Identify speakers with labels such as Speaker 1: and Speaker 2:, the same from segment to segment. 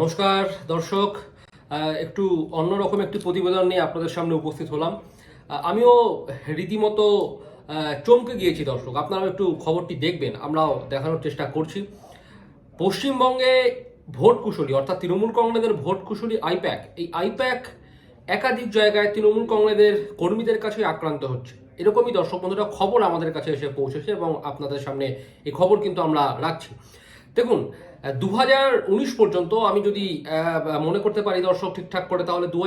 Speaker 1: নমস্কার, দর্শক। একটু অন্যরকম একটি প্রতিবেদন নিয়ে আপনাদের সামনে উপস্থিত হলাম। আমিও রীতিমতো চমকে গিয়েছি, দর্শক। আপনারাও একটু খবরটি দেখবেন, আমরাও দেখানোর চেষ্টা করছি। পশ্চিমবঙ্গে ভোট কুশলী, অর্থাৎ তৃণমূল কংগ্রেসের ভোট কুশলী আইপ্যাক, এই আইপ্যাক একাধিক জায়গায় তৃণমূল কংগ্রেসের কর্মীদের কাছে আক্রান্ত হচ্ছে। এরকমই, দর্শক বন্ধুরা, খবর আমাদের কাছে এসে পৌঁছেছে এবং আপনাদের সামনে এই খবর কিন্তু আমরা রাখছি। দেখুন দু পর্যন্ত আমি যদি মনে করতে পারি দর্শক ঠিকঠাক করে, তাহলে দু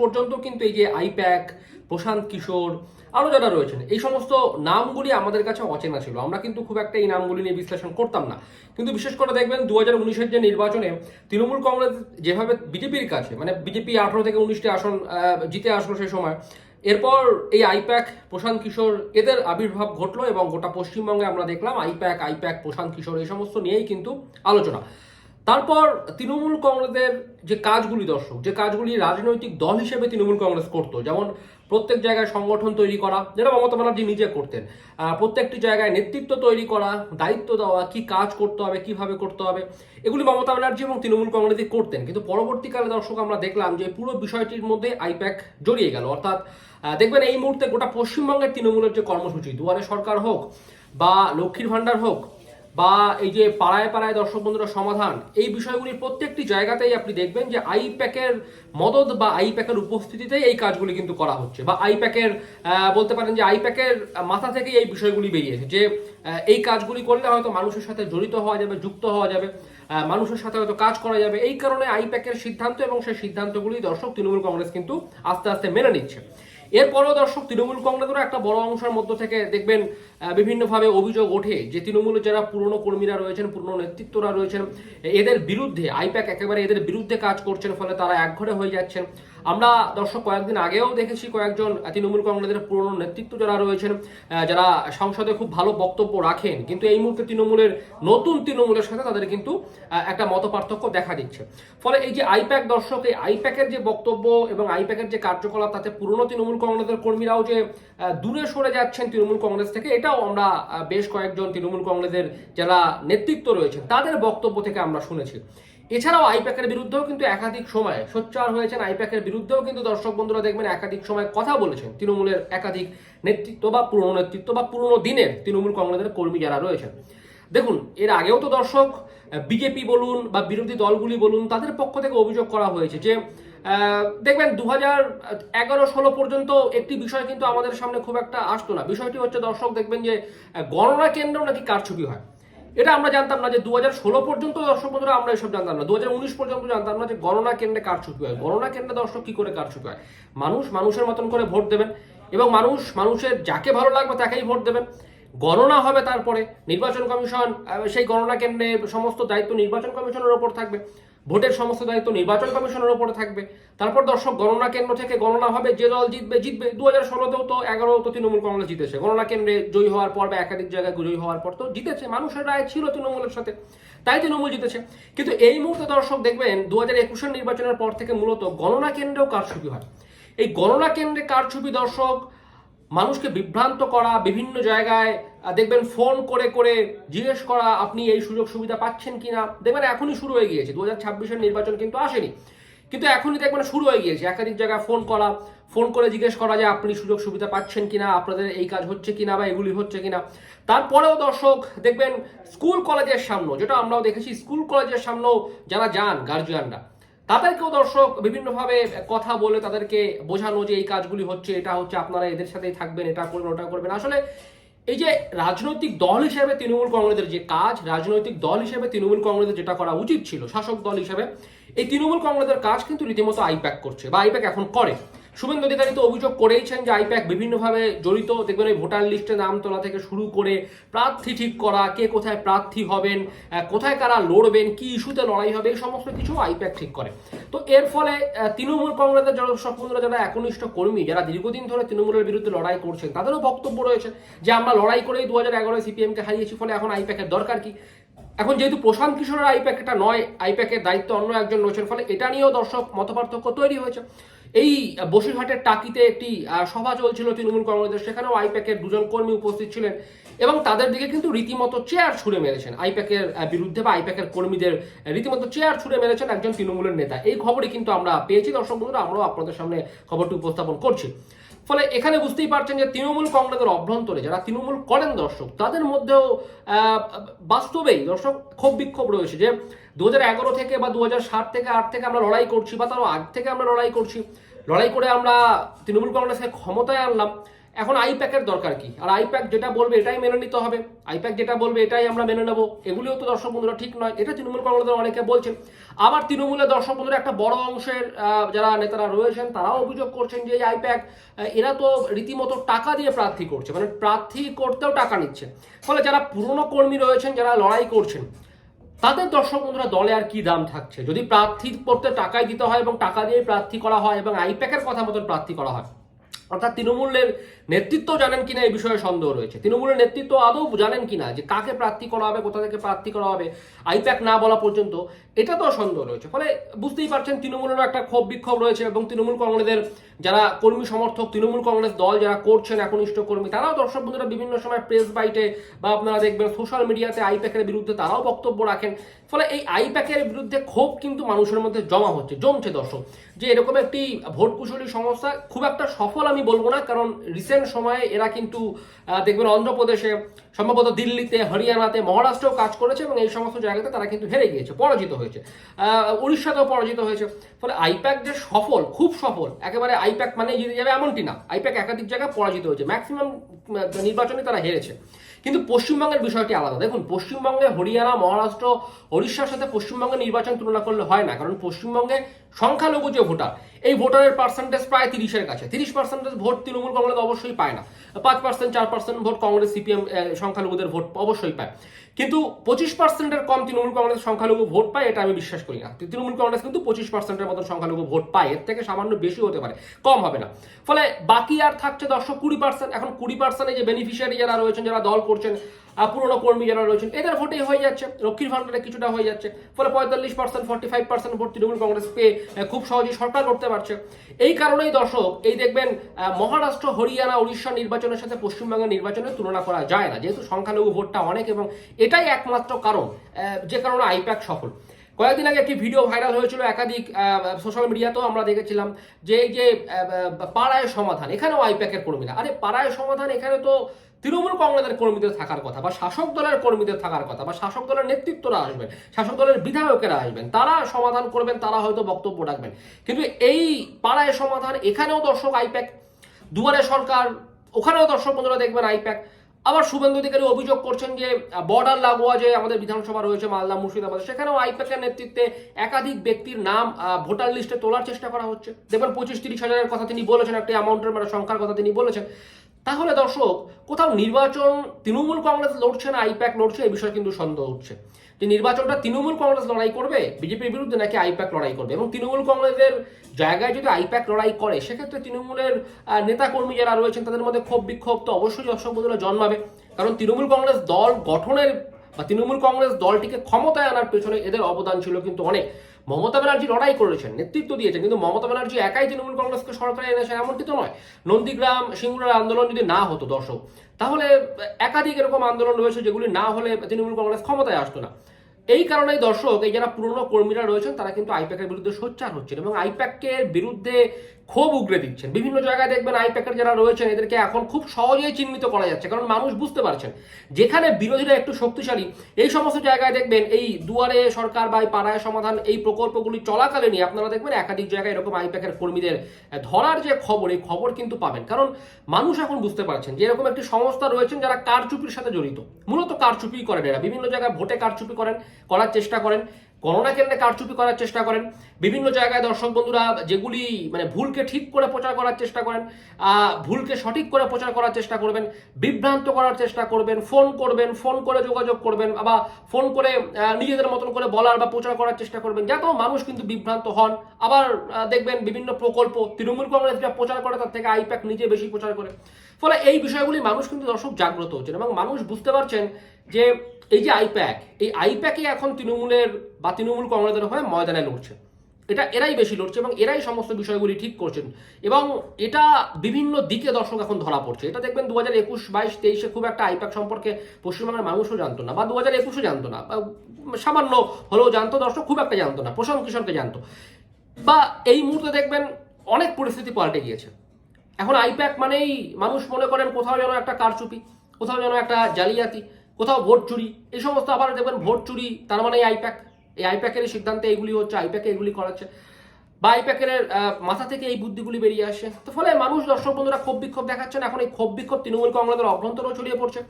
Speaker 1: পর্যন্ত কিন্তু এই যে আইপ্যাক, প্রশান্ত কিশোর আরও যারা রয়েছেন, এই সমস্ত নামগুলি আমাদের কাছে অচেনা ছিল। আমরা কিন্তু খুব একটা এই নামগুলি নিয়ে বিশ্লেষণ করতাম না। কিন্তু বিশেষ করে দেখবেন দু হাজার উনিশের যে নির্বাচনে তৃণমূল কংগ্রেস যেভাবে বিজেপির কাছে মানে বিজেপি আঠারো থেকে উনিশটি আসন জিতে আসলো সেই সময় এরপর এই আইপ্যাক প্রশান্ত কিশোর এদের আবির্ভাব ঘটলো এবং গোটা পশ্চিমবঙ্গে আমরা দেখলাম আইপ্যাক আইপ্যাক, প্রশান্ত কিশোর এই সমস্ত নিয়েই কিন্তু আলোচনা। তারপর তৃণমূল কংগ্রেসের যে কাজগুলি দর্শক, যে কাজগুলি রাজনৈতিক দল হিসেবে তৃণমূল কংগ্রেস করতো, যেমন প্রত্যেক জায়গায় সংগঠন তৈরি করা, যেটা মমতা ব্যানার্জি নিজে করতেন। প্রত্যেকটি জায়গায় নেতৃত্ব তৈরি করা, দায়িত্ব দেওয়া, কি কাজ করতে হবে, কীভাবে করতে হবে, এগুলি মমতা ব্যানার্জি এবং তৃণমূল কংগ্রেসই করতেন। কিন্তু পরবর্তীকালে দর্শক, আমরা দেখলাম যে পুরো বিষয়টির মধ্যে আইপ্যাক জড়িয়ে গেল। অর্থাৎ দেখবেন এই মুহূর্তে গোটা পশ্চিমবঙ্গের তৃণমূলের যে কর্মসূচি, দুয়ারে সরকার হোক বা লক্ষ্মীর ভাণ্ডার হোক বা এই যে পাড়ায় পাড়ায় দর্শক বন্ধুরা সমাধান এই বিষয়গুলির প্রত্যেকটি জায়গাতেই আপনি দেখবেন যে আইপ্যাকের মদত বা আইপ্যাকের উপস্থিতিতেই এই কাজগুলি কিন্তু করা হচ্ছে বা আইপ্যাকের আহ, বলতে পারেন যে আইপ্যাকের মাথা থেকেই এই বিষয়গুলি বেরিয়েছে যে এই কাজগুলি করলে হয়তো মানুষের সাথে জড়িত হওয়া যাবে যুক্ত হওয়া যাবে মানুষের সাথে হয়তো কাজ করা যাবে। এই কারণে আইপ্যাকের সিদ্ধান্ত এবং সেই সিদ্ধান্তগুলি দর্শক তৃণমূল কংগ্রেস কিন্তু আস্তে আস্তে মেনে নিচ্ছে। এরপরও দর্শক তৃণমূল কংগ্রেসেরও একটা বড় অংশের মধ্য থেকে দেখবেন বিভিন্নভাবে অভিযোগ ওঠে যে তৃণমূলের যারা পুরনো কর্মীরা রয়েছেন, পুরনো নেতৃত্বরা রয়েছেন, এদের বিরুদ্ধে, আইপ্যাক একেবারে এদের বিরুদ্ধে কাজ করছেন, ফলে তারা একঘরে হয়ে যাচ্ছেন। আমরা দর্শক, কয়েকদিন আগেও দেখেছি কয়েকজন তৃণমূল কংগ্রেসের পুরনো নেতৃত্ব যারা রয়েছেন যারা সংসদে খুব ভালো বক্তব্য রাখেন, কিন্তু এই মুহূর্তে তৃণমূলের নতুন তৃণমূলের সাথে তাদের কিন্তু একটা মত পার্থক্য দেখা দিচ্ছে। ফলে এই যে আইপ্যাক দর্শক, এই আইপ্যাকের যে বক্তব্য এবং আইপ্যাকের যে কার্যকলাপ, তাতে পুরনো তৃণমূল কংগ্রেসের কর্মীরাও যে দূরে সরে যাচ্ছেন তৃণমূল কংগ্রেস থেকে এটাও আমরা বেশ কয়েকজন তৃণমূল কংগ্রেসের যারা নেতৃত্ব রয়েছেন, তাদের বক্তব্য থেকে আমরা শুনেছি। এছাড়াও আইপ্যাকের বিরুদ্ধেও কিন্তু একাধিক সময় সোচ্চার হয়েছেন আইপ্যাকের বিরুদ্ধেও কিন্তু দর্শক বন্ধুরা দেখবেন একাধিক সময় কথা বলেছেন তৃণমূলের একাধিক নেতৃত্ব বা পুরনো নেতৃত্ব বা পুরনো দিনের তৃণমূল কংগ্রেসের কর্মী যারা রয়েছেন। দেখুন, এর আগেও তো দর্শক বিজেপি বলুন বা বিরোধী দলগুলি বলুন, তাদের পক্ষ থেকে অভিযোগ করা হয়েছে যে দেখবেন দু হাজার এগারো ষোলো পর্যন্ত একটি বিষয় কিন্তু আমাদের সামনে খুব একটা আসতো না। বিষয়টি হচ্ছে দর্শক দেখবেন যে গণনা কেন্দ্র নাকি কারচুপি হয়। এটা আমরা জানতাম না যে দু হাজার ষোলো পর্যন্ত দর্শক বন্ধুরা আমরা এসব জানতাম না। দু হাজার উনিশ পর্যন্ত জানতাম না যে গণনা কেন্দ্রে কারচুপি হয়। গণনা কেন্দ্রে দর্শক কি করে কারচুপি হয়? মানুষ মানুষের মতন করে ভোট দেবেন এবং মানুষ মানুষের যাকে ভালো লাগবে তাকেই ভোট দেবেন। গণনা হবে তারপরে। নির্বাচন কমিশন সেই গণনা কেন্দ্রে সমস্ত দায়িত্ব নির্বাচন কমিশনের ওপর থাকবে। ভোটের সমস্ত দায়িত্ব নির্বাচন কমিশনের ওপরে থাকবে। তারপর দর্শক, গণনা কেন্দ্র থেকে গণনা হবে, যে দল জিতবে জিতবে। দু হাজার ষোলোতেও তো এগারো তো তৃণমূল কংগ্রেস জিতেছে। গণনা কেন্দ্রে জয়ী হওয়ার পর বা একাধিক জায়গায় জয়ী হওয়ার পর তো জিতেছে। মানুষের রায় ছিল তৃণমূলের সাথে। তাই তৃণমূল জিতেছে। কিন্তু এই মুহূর্তে দর্শক দেখবেন দু হাজার একুশের নির্বাচনের পর থেকে মূলত গণনা কেন্দ্রেও কারচুপি হয়। এই গণনা কেন্দ্রে কারচুপি দর্শক, মানুষকে বিভ্রান্ত করা, বিভিন্ন জায়গায় দেখবেন ফোন করে করে জিজ্ঞেস করা, আপনি এই সুযোগ সুবিধা পাচ্ছেন কিনা? দেখবেন এখনই শুরু হয়ে গিয়েছে। দু হাজার ছাব্বিশের নির্বাচন কিন্তু আসেনি। কিন্তু এখনই দেখবেন শুরু হয়ে গিয়েছে। একাধিক জায়গায় ফোন করা ফোন করে জিজ্ঞেস করা যে, আপনি সুযোগ সুবিধা পাচ্ছেন কিনা? আপনাদের এই কাজ হচ্ছে কিনা বা এগুলি হচ্ছে কিনা? তারপরেও দর্শক, দেখবেন স্কুল কলেজের সামনেও, যেটা আমরাও দেখেছি স্কুল কলেজের সামনেও যারা যান গার্জিয়ানরা তাদেরকেও দর্শক বিভিন্নভাবে কথা বলে তাদেরকে বোঝানো যে, এই কাজগুলি হচ্ছে, এটা হচ্ছে, আপনারা এদের সাথেই থাকবেন, এটা করবেন, ওটা করবেন। আসলে এই যে রাজনৈতিক দল হিসেবে তৃণমূল কংগ্রেসের যে কাজ, রাজনৈতিক দল হিসেবে তৃণমূল কংগ্রেসের যেটা করা উচিত ছিল, শাসক দল হিসেবে, এই তৃণমূল কংগ্রেসের কাজ কিন্তু রীতিমতো আইপ্যাক করছে বা আইপ্যাক এখন করে। শুভেন্দু অধিকারী তো অভিযোগ করেইছেন যে আইপ্যাক বিভিন্নভাবে জড়িত। দেখবেন ওই ভোটার লিস্টে নাম তোলা থেকে শুরু করে প্রার্থী ঠিক করা, কে কোথায় প্রার্থী হবেন কোথায় কারা লড়বেন, কি ইস্যুতে লড়াই হবে, এই সমস্ত কিছু আইপ্যাক ঠিক করে। তো এর ফলে তৃণমূল কংগ্রেসের যারা যারা একনিষ্ঠ কর্মী, যারা দীর্ঘদিন ধরে তৃণমূলের বিরুদ্ধে লড়াই করছেন, তাদেরও বক্তব্য রয়েছে যে আমরা লড়াই করেই দু হাজার এগারোয় সিপিএমকে হারিয়েছি ফলে এখন আইপ্যাকের দরকার কি? এখন যেহেতু প্রশান্ত কিশোরের আইপ্যাক এটা নয়, আইপ্যাকের দায়িত্ব অন্য একজন রয়েছেন, ফলে এটা নিয়েও দর্শক মতপার্থক্য তৈরি হয়েছে। এই বসিরহাটের টাকিতে একটি সভা চলছিল তৃণমূল কংগ্রেসের। সেখানেও আইপ্যাকের দুজন কর্মী উপস্থিত ছিলেন এবং তাদের দিকে কিন্তু রীতিমতো চেয়ার ছুড়ে মেরেছেন। আইপ্যাকের বিরুদ্ধে বা আইপ্যাকের কর্মীদের রীতিমতো চেয়ার ছুড়ে মেরেছেন একজন তৃণমূলের নেতা। এই খবরই কিন্তু আমরা পেয়েছি, দর্শক বন্ধুরা, আমরাও আপনাদের সামনে খবরটি উপস্থাপন করছি। ফলে এখানে বুঝতেই পারছেন যে তৃণমূল কংগ্রেসের অভ্যন্তরে যারা তৃণমূল করেন দর্শক, তাদের মধ্যেও বাস্তবেই দর্শক ক্ষোভ বিক্ষোভ রয়েছে যে দু থেকে বা দু থেকে আট থেকে আমরা লড়াই করছি বা তারও আগ থেকে আমরা লড়াই করছি। লড়াই করে আমরা তৃণমূল কংগ্রেসকে ক্ষমতায় আনলাম। এখন আইপ্যাকের দরকার কি? আর আইপ্যাক যেটা বলবে এটাই মেনে নিতে হবে। আইপ্যাক যেটা বলবে এটাই আমরা মেনে নেব। এগুলিও তো দর্শক বন্ধুরা ঠিক নয়। এটা তৃণমূল কংগ্রেসের অনেকে বলছেন। আবার তৃণমূলের দর্শক বন্ধুরা একটা বড় অংশের যারা নেতারা রয়েছেন, তারাও অভিযোগ করছেন যে এই আইপ্যাক এরা তো রীতিমতো টাকা দিয়ে প্রার্থী করছে। মানে প্রার্থী করতেও টাকা নিচ্ছে। ফলে যারা পুরনো কর্মী রয়েছেন, যারা লড়াই করছেন তাদের দর্শক বন্ধুরা, দলে আর কি দাম থাকছে? যদি প্রার্থী করতে টাকাই দিতে হয় এবং টাকা দিয়ে প্রার্থী করা হয় এবং আইপ্যাকের কথা মতন প্রার্থী করা হয়, অর্থাৎ তৃণমূলের নেতৃত্ব জানেন কিনা এই বিষয়ে সন্দেহ রয়েছে। তৃণমূলের নেতৃত্ব আদৌ জানেন কিনা যে কাকে প্রার্থী করা হবে, কোথা থেকে প্রার্থী করা হবে, আইপ্যাক না বলা পর্যন্ত, এটা তো সন্দেহ রয়েছে। ফলে বুঝতেই পারছেন তৃণমূলেরও একটা ক্ষোভ বিক্ষোভ রয়েছে এবং তৃণমূল কংগ্রেসের যারা কর্মী সমর্থক, তৃণমূল কংগ্রেস দল যারা করছেন, একনিষ্ঠ কর্মী, তারাও দর্শক বন্ধুরা বিভিন্ন সময় প্রেস বাইটে বা আপনারা দেখবেন সোশ্যাল মিডিয়াতে আইপ্যাকের বিরুদ্ধে তারাও বক্তব্য রাখেন। ফলে এই আইপ্যাকের বিরুদ্ধে ক্ষোভ কিন্তু মানুষের মধ্যে জমা হচ্ছে, জমছে দর্শক। যে এরকম একটি ভোট কুশলী সংস্থা খুব একটা সফল আমি বলব না, কারণ রিসেন্ট সময়ে এরা কিন্তু দেখবেন অন্ধ্রপ্রদেশে, সম্ভবত দিল্লিতে, হরিয়ানাতে মহারাষ্ট্রেও কাজ করেছে এবং এই সমস্ত জায়গাতে তারা কিন্তু হেরে গিয়েছে, পরাজিত হয়েছে। উড়িষ্যাতেও পরাজিত হয়েছে। ফলে আইপ্যাক যে সফল, খুব সফল, একেবারে আইপ্যাক মানে জিতে যাবে এমনটি না। আইপ্যাক একাধিক জায়গায় পরাজিত হয়েছে ম্যাক্সিমাম নির্বাচনে তারা হেরেছে। কিন্তু পশ্চিমবঙ্গের বিষয়টি আলাদা। দেখুন, পশ্চিমবঙ্গে হরিয়ানা, মহারাষ্ট্র, ওড়িশার সাথে পশ্চিমবঙ্গের নির্বাচন তুলনা করলে হয় না, কারণ পশ্চিমবঙ্গে সংখ্যালঘু যে ভোটার এই ভোটারের পার্সেন্টেজ প্রায় তিরিশের কাছে। তিরিশ পার্সেন্টেজ ভোট তৃণমূল কংগ্রেস অবশ্যই পায় না। পাঁচ পার্সেন্ট চার পার্সেন্ট ভোট কংগ্রেস, সিপিএম সংখ্যালঘুদের ভোট অবশ্যই পায়। কিন্তু পঁচিশ পার্সেন্টের কম তৃণমূল কংগ্রেস সংখ্যালঘু ভোট পায়, এটা আমি বিশ্বাস করি না। তৃণমূল কংগ্রেস কিন্তু পঁচিশ পার্সেন্টের মতো সংখ্যালঘু ভোট পায়, এর থেকে সামান্য বেশি হতে পারে, কম হবে না। ফলে বাকি আর থাকছে দর্শক কুড়ি পার্সেন্ট এখন কুড়ি পার্সেন্টে যে বেনিফিশিয়ারি যারা রয়েছেন, যারা দল করছেন পুরনো কর্মী যারা রয়েছেন, এদের ভোটেই হয়ে যাচ্ছে লক্ষ্মীর ভান্ডারে কিছুটা হয়ে যাচ্ছে, ফলে পঁয়তাল্লিশ percent forty five percent vote Trinamool Congress পেয়ে খুব সহজেই সরকার করতে পারছে। এই কারণেই দর্শক, এই দেখবেন মহারাষ্ট্র, হরিয়ানা, উড়িষ্যা নির্বাচনের সাথে পশ্চিমবঙ্গের নির্বাচনের তুলনা করা যায় না, যেহেতু সংখ্যালঘু ভোটটা অনেক এবং এটাই একমাত্র কারণ যে কারণে আইপ্যাক সফল। কয়েকদিন আগে একটি ভিডিও ভাইরাল হয়েছিল একাধিক সোশ্যাল মিডিয়াতেও আমরা দেখেছিলাম যে এই যে পাড়ায় সমাধান, এখানেও আইপ্যাকের কর্মীরা। আরে পাড়ায় সমাধান, এখানে তো তৃণমূল কংগ্রেসের কর্মীদের থাকার কথা, বা শাসক দলের কর্মীদের থাকার কথা, বা শাসক দলের নেতৃত্বরা আসবেন, শাসক দলের বিধায়কেরা আসবেন, তারা সমাধান করবেন, তারা হয়তো বক্তব্য রাখবেন। কিন্তু এই পাড়ায় সমাধান, এখানেও দর্শক আইপ্যাক, দুয়ারে সরকার, ওখানেও দর্শক বন্ধুরা দেখবেন আইপ্যাক। আবার শুভেন্দু অধিকারী অভিযোগ করছেন যে বর্ডার লাগোয়া যে আমাদের বিধানসভা রয়েছে মালদা, মুর্শিদাবাদ, সেখানেও আইপ্যাকের নেতৃত্বে একাধিক ব্যক্তির নাম ভোটার লিস্টে তোলার চেষ্টা করা হচ্ছে। দেখবেন পঁচিশ তিরিশ হাজারের কথা তিনি বলেছেন, একটা অ্যামাউন্টের মানে সংখ্যার কথা তিনি বলেছেন। তাহলে দর্শক, কোথাও নির্বাচন তৃণমূল কংগ্রেস লড়ছে না, আইপ্যাক লড়ছে এই বিষয়ে কিন্তু সন্দেহ উঠছে যে নির্বাচনটা তৃণমূল কংগ্রেস লড়াই করবে, বিজেপির বিরুদ্ধে নাকি আইপ্যাক লড়াই করবে? এবং তৃণমূল কংগ্রেসের জায়গায় যদি আইপ্যাক লড়াই করে, সেক্ষেত্রে তৃণমূলের নেতাকর্মী যারা রয়েছেন, তাদের মধ্যে ক্ষোভ, বিক্ষোভ তো অবশ্যই বন্ধুরা জন্মাবে। কারণ তৃণমূল কংগ্রেস দল গঠনের বা তৃণমূল কংগ্রেস দলটিকে ক্ষমতায় আনার পেছনে এদের অবদান ছিল কিন্তু অনেক। মমতা ব্যানার্জি লড়াই করেছেন, নেতৃত্ব দিয়েছেন, কিন্তু মমতা ব্যানার্জি একাই তৃণমূল কংগ্রেসকে সরকারে এনেছেন এমনটি তো নয়। নন্দীগ্রাম, সিঙ্গুরার আন্দোলন যদি না হতো দর্শক, তাহলে, একাধিক এরকম আন্দোলন রয়েছে যেগুলি না হলে তৃণমূল কংগ্রেস ক্ষমতায় আসতো না। এই কারণে দর্শক, এই যারা পুরনো কর্মীরা রয়েছেন, তারা কিন্তু আইপ্যাকের বিরুদ্ধে সোচ্চার হচ্ছেন এবং আইপ্যাকের বিরুদ্ধে ক্ষোভ উগরে দিচ্ছেন। বিভিন্ন জায়গায় দেখবেন আই আইপ্যাকের যারা রয়েছেন, এদেরকে এখন খুব সহজেই চিহ্নিত করা যাচ্ছে, কারণ মানুষ বুঝতে পারছেন। যেখানে বিরোধীরা একটু শক্তিশালী, এই সমস্ত জায়গায় দেখবেন এই দুয়ারে সরকার বা পাড়ায় সমাধান এই প্রকল্পগুলি চলাকালীনই আপনারা দেখবেন একাধিক জায়গায় এরকম আইপ্যাকের কর্মীদের ধরার যে খবর, এই খবর কিন্তু পাবেন। কারণ মানুষ এখন বুঝতে পারছেন যে এরকম একটি সংস্থা রয়েছেন যারা কারচুপির সাথে জড়িত। মূলত কারচুপি করেন এরা। বিভিন্ন জায়গায় ভোটে কারচুপি করেন, করার চেষ্টা করেন। করোনা কেন্দ্রে কারচুপি করার চেষ্টা করেন। বিভিন্ন জায়গায় দর্শক বন্ধুরা যেগুলি মানে ভুলকে ঠিক করে প্রচার করার চেষ্টা করেন ভুলকে সঠিক করে প্রচার করার চেষ্টা করবেন, বিভ্রান্ত করার চেষ্টা করবেন, ফোন করবেন, ফোন করে যোগাযোগ করবেন, আবার ফোন করে নিজেদের মতন করে বলার বা প্রচার করার চেষ্টা করবেন। যাতেও মানুষ কিন্তু বিভ্রান্ত হন। আবার দেখবেন বিভিন্ন প্রকল্প, তৃণমূল কংগ্রেস যা প্রচার করে তার থেকে আইপ্যাক নিজে বেশি প্রচার করে। ফলে এই বিষয়গুলি মানুষ কিন্তু দর্শক জাগ্রত হচ্ছেন এবং মানুষ বুঝতে পারছেন যে এই যে আইপ্যাক, এই আইপ্যাকে এখন তৃণমূলের বা তৃণমূল কংগ্রেসের হয়ে ময়দানে লড়ছে। এটা এরাই বেশি লড়ছে এবং এরাই সমস্ত বিষয়গুলি ঠিক করছেন এবং এটা বিভিন্ন দিকে দর্শক এখন ধরা পড়ছে। এটা দেখবেন দু হাজার একুশ বাইশ তেইশে খুব একটা আইপ্যাক সম্পর্কে পশ্চিমবাংলার মানুষও জানতো না বা দু হাজার একুশে জানতো না বা সামান্য হলেও জানতো, দর্শক খুব একটা জানতো না, প্রশান্ত কিশোরকে জানতো। বা এই মুহূর্তে দেখবেন অনেক পরিস্থিতি পাল্টে গিয়েছে। এখন আইপ্যাক মানেই মানুষ মনে করেন কোথাও যেন একটা কারচুপি, কোথাও যেন একটা জালিয়াতি, কোথাও ভোট চুরি, এই সমস্ত আবার দেখবেন ভোট চুরি, তার মানে আইপ্যাক। এই আইপ্যাকের সিদ্ধান্তে এইগুলি হচ্ছে, আইপ্যাকে এগুলি করাচ্ছে। বা আইপ্যাকের মাথা থেকে এই বুদ্ধিগুলি বেরিয়ে আসে তো ফলে মানুষ, দর্শক বন্ধুরা ক্ষোভ বিক্ষোভ দেখাচ্ছেন এখন এই ক্ষোভ বিক্ষোভ তৃণমূল কংগ্রেসের অভ্যন্তরেও ছড়িয়ে পড়ছে।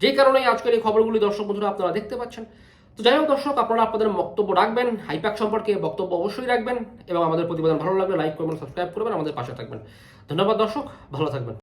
Speaker 1: যেই কারণে আজকের এই খবরগুলি দর্শক বন্ধুরা আপনারা দেখতে পাচ্ছেন। তো যাই হোক দর্শক, আপনারা আপনাদের বক্তব্য রাখবেন হাইপ্যাক সম্পর্কে বক্তব্য অবশ্যই রাখবেন এবং আমাদের প্রতিবেদন ভালো লাগবে লাইক করবেন সাবস্ক্রাইব করবেন, আমাদের পাশে থাকবেন। ধন্যবাদ দর্শক, ভালো থাকবেন।